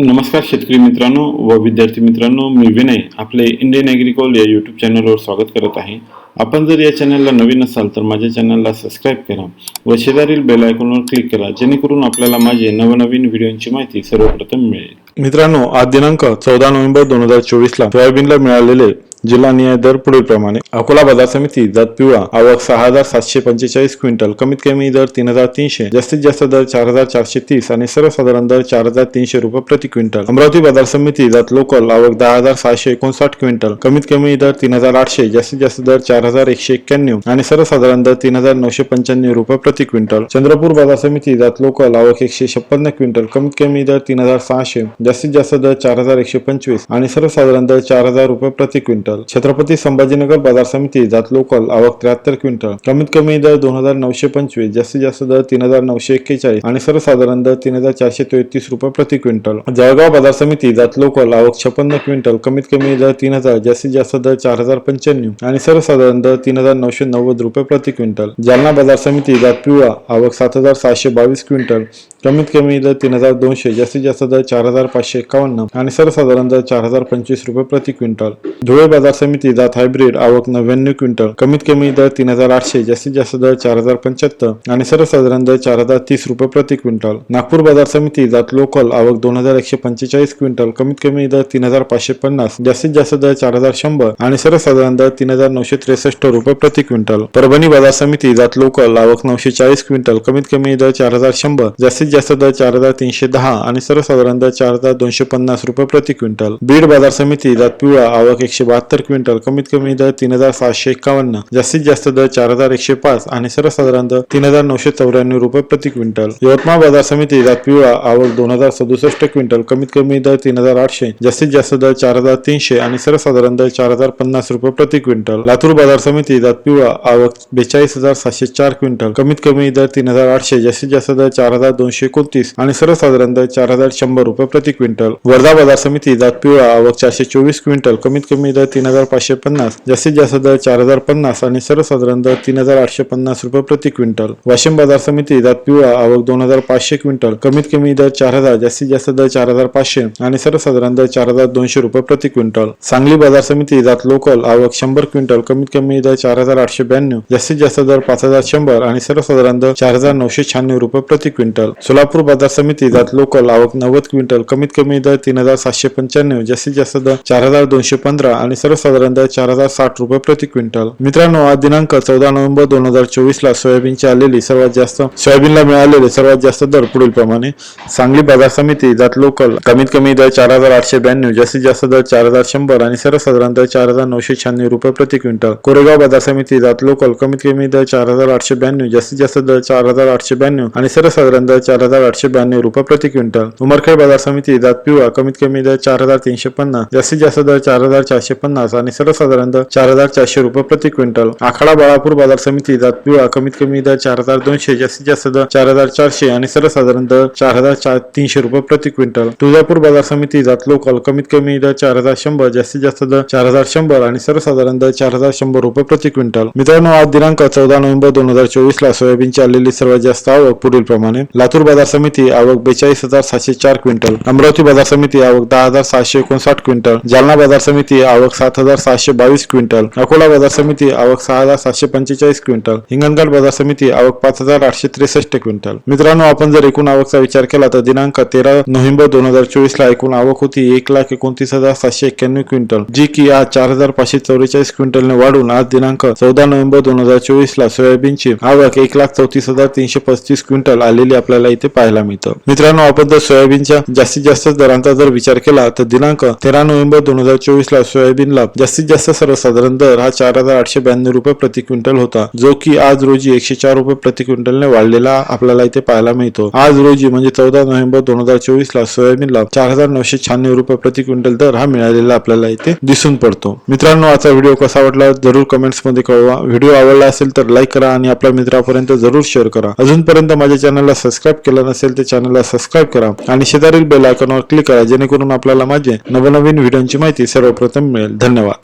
नमस्कार शेतकरी मित्रांनो व विद्यार्थी मित्रांनो मी विनय आपले इंडियन ॲग्रिकॉल या यूट्यूब चॅनलवर स्वागत करत आहे. आपण जर या चॅनलला नवीन असाल तर माझ्या चॅनलला सबस्क्राईब करा व शेजारील बेल आयकॉनवर क्लिक करा जेणेकरून आपल्याला माझे नवनवीन व्हिडिओंची माहिती सर्वप्रथम मिळेल. मित्रांनो आज दिनांक चौदा नोव्हेंबर दोन हजार चोवीसला सोयाबीनला मिळालेले जिल्हा निहाय दर पुढील प्रमाणे अकोला बाजार समिती जात पिवळा. आवक सहा हजार सातशे पंचेचाळीस क्विंटल. कमीत कमी दर तीन हजार तीनशे. जास्तीत जास्त दर चार हजार चारशे तीस आणि सर्वसाधारण दर चार हजार तीनशे रुपये प्रति क्विंटल. अमरावती बाजार समिती जात लोकल आवक दहा हजार सहाशे एकोणसाठ क्विंटल. कमीत कमी दर तीन हजार आठशे. जास्तीत जास्त दर चार हजार एकशे एक्क्याण्णव आणि सर्वसाधारण दर तीन हजार नऊशे पंच्याण्णव रुपये प्रति क्विंटल. चंद्रपूर बाजार समिती जात लोकल आवक एकशे छप्पन्न क्विंटल. कमीत कमी दर तीन हजार सहाशे. जास्तीत जास्त दर चार हजार एकशे पंचवीस आणि सर्वसाधारण दर चार हजार रुपये प्रति क्विंटल. छत्रपती संभाजीनगर बाजार समिती जात लोकल आवक त्र्याहत्तर क्विंटल. कमीत कमी दर दोन हजार नऊशे पंचवीस जास्तीत जास्त दर तीन हजार नऊशे एक्केचाळीस आणि सर्वसाधारण दर तीन हजार चारशे तेहतीस रुपये प्रति क्विंटल. जळगाव बाजार समिती जात लोकल आवक छप्पन्न क्विंटल. कमीत कमी दर तीन हजार जास्तीत जास्त दर चार हजार पंच्याण्णव आणि सर्वसाधारण दर तीन हजार नऊशे नव्वद रुपये प्रति क्विंटल. जालना बाजार समिती जात पिवळा आवक सात हजार सहाशे बावीस क्विंटल. कमीत कमी दर तीन हजार दोनशे जास्तीत जास्त दर चार हजार पाचशे एकावन्न आणि सर्वसाधारण दर चार हजार पंचवीस रुपये प्रति क्विंटल. धुळे बाजार समिती जात हायब्रिड आवक नव्याण्णव क्विंटल. कमीत कमी दर तीन हजार आठशे जास्तीत जास्त दर चार हजार पंच्याहत्तर आणि सर्वसाधारण दर चार हजार तीस रुपये प्रति क्विंटल. नागपूर बाजार समिती जात लोकल आवक दोन हजार एकशे पंचेचाळीस क्विंटल. कमीत कमी दर तीन हजार पाचशे पन्नास जास्तीत जास्त दर चार हजार शंभर आणि सर्वसाधारण दर तीन हजार नऊशे त्रेसष्ट रुपये प्रति क्विंटल. परभणी बाजार समिती जात लोकल आवक नऊशे चाळीस क्विंटल. कमीत कमी दर चार हजार शंभर जास्तीत जास्त दर चार हजार तीनशे दहा आणि सर्वसाधारण दर चार हजार दोनशे पन्नास रुपये प्रति क्विंटल. बीड बाजार समिती जात पिवळा आवक एकशे बहात्तर क्विंटल कमीत कमी दर तीन हजार सातशे एकावन्न जास्तीत जास्त दर चार हजार एकशे पाच आणि सर्वसाधारण दर तीन हजार नऊशे चौऱ्याण्णव रुपये प्रति क्विंटल. यवतमाळ बाजार समिती जात पिवळा आवक दोन हजार सदुसष्ट क्विंटल कमीत कमी दर तीन हजार आठशे जास्तीत जास्त दर चार हजार तीनशे आणि सर्वसाधारण दर चार हजार पन्नास रुपये प्रति क्विंटल. लातूर बाजार समिती जात पिवळा आवक बेचाळीस हजार सातशे चार क्विंटल कमीत कमी दर तीन हजार आठशे जास्तीत जास्त दर चार हजार दोनशे एकोणतीस आणि सर्वसाधारणतः दर चार हजार शंभर रुपये प्रति क्विंटल. वर्धा बाजार समिती जात पिवळा आवक चारशे चोवीस क्विंटल. कमीत कमी दर तीन हजार पाचशे पन्नास. जास्तीत जास्त दर चार हजार पन्नास आणि सर्वसाधारण दर तीन हजार आठशे पन्नास रुपये प्रति क्विंटल. वाशिम बाजार समिती जात पिवळा आवक दोन हजार पाचशे क्विंटल. कमीत कमी दर चार हजार जास्तीत जास्त दर चार हजार पाचशे आणि सर्वसाधारण दर चार हजार दोनशे रुपये प्रति क्विंटल. सांगली बाजार समिती जात लोकल आवक शंभर क्विंटल. कमीत कमी दर चार हजार आठशे ब्याण्णव. जास्तीत जास्त दर पाच हजार शंभर आणि सर्वसाधारण दर चार हजार नऊशे शहाण्णव रुपये प्रति क्विंटल. सोलापूर बाजार समिती जात लोकल आवक नव्वद क्विंटल कमीत कमी दर तीन हजार सातशे पंच्याण्णव जास्तीत जास्त दर चार हजार दोनशे पंधरा आणि सर्वसाधारण दर चार हजार साठ रुपये प्रति क्विंटल. मित्रांनो आज दिनांक चौदा नोव्हेंबर दोन हजार चोवीस ला सोयाबीनची आलेली सर्वात जास्त सोयाबीनला मिळालेले सर्वात जास्त दर पुढील प्रमाणे सांगली बाजार समिती जात लोकल कमीत कमी दर चार हजार आठशे ब्याण्णव जास्तीत जास्त दर चार हजार शंभर आणि सर्वसाधारण दर चार हजार नऊशे शहाण्णव रुपये प्रति क्विंटल. कोरेगाव बाजार समिती जात लोकल कमीत कमी दर चार हजार आठशे ब्याण्णव जास्तीत जास्त दर चार हजार आठशे ब्याण्णव आणि सर्वसाधारण दर चार हजार आठशे ब्याण्णव रुपये प्रति क्विंटल. उमरखेड बाजार समिती जात पिवळा कमीत कमी दर चार हजार तीनशे पन्नास जास्तीत जास्त दर चार हजार चारशे पन्नास आणि सर्वसाधारण दर चार हजार चारशे रुपये प्रति क्विंटल. आखाडा बाळापूर बाजार समिती जात पिवळा कमीत कमी दर चार हजार दोनशे जास्तीत जास्त दर चार हजार चारशे आणि सर्वसाधारण दर चार हजार चार तीनशे रुपये प्रति क्विंटल. तुळजापूर बाजार समिती जात लोकल कमीत कमी दर चार हजार शंभर जास्तीत जास्त दर चार हजार शंभर आणि सर्वसाधारण दर चार हजार शंभर रुपये प्रति क्विंटल. मित्रांनो आज दिनांक चौदा नोव्हेंबर दोन हजार चोवीस ला सोयाबीनची आलेली सर्वात जास्त आवक पुढील प्रमाणे लातूर बाजार समिती आवक बेचाळीस हजार सातशे चार क्विंटल. अमरावती बाजार समिती आवक दहा हजार सहाशे एकोणसाठ क्विंटल. जालना बाजार समिती आवक सात हजार सहाशे बावीस क्विंटल. अकोला बाजार समिती आवक सहा हजार सातशे पंचेचाळीस क्विंटल. हिंगणघाट बाजार समिती आवक पाच हजार आठशे त्रेसष्ट क्विंटल. मित्रांनो आपण जर एकूण आवकचा विचार केला तर दिनांक तेरा नोव्हेंबर दोन हजार चोवीस ला एकूण आवक होती एक लाख एकोणतीस हजार सातशे एक्क्याण्णव क्विंटल जी की आज चार हजार पाचशे चौवेचाळीस क्विंटलने वाढून आज दिनांक चौदा नोव्हेंबर दोन हजार चोवीस ला सोयाबीनची आवक एक लाख चौतीस हजार तीनशे पस्तीस क्विंटल आलेली आपल्याला इथे पाहायला मिळतं. मित्रांनो आपण जर सोयाबीनच्या जास्तीत जास्त दरांचा जर विचार केला तर दिनांक तेरा नोव्हेंबर दोन हजार चोवीस ला सोयाबीनला जास्तीत जास्त सर्वसाधारण दर हा चार हजार आठशे ब्याण्णव रुपये प्रति क्विंटल होता जो की आज रोजी एकशे चार रुपये प्रति क्विंटलने वाढलेला आपल्याला इथे पाहायला मिळतो. आज रोजी म्हणजे चौदा नोव्हेंबर दोन हजार चोवीस ला सोयाबीनला चार हजार नऊशे शहाण्णव रुपये प्रति क्विंटल दर हा मिळालेला आपल्याला इथे दिसून पडतो. मित्रांनो आजचा व्हिडिओ कसा वाटला जरूर कमेंट्समध्ये कळवा. व्हिडिओ आवडला असेल तर लाईक करा आणि आपल्या मित्रापर्यंत जरूर शेअर करा. अजूनपर्यंत माझ्या चॅनलला सबस्क्राईब केलं नसेल तर चॅनलला सबस्क्राईब करा आणि शेजारील बेल आयकॉनवर क्लिक करा जेणेकरून आपल्याला माझे नवनवीन व्हिडिओची माहिती सर्वप्रथम मिळेल. धन्यवाद.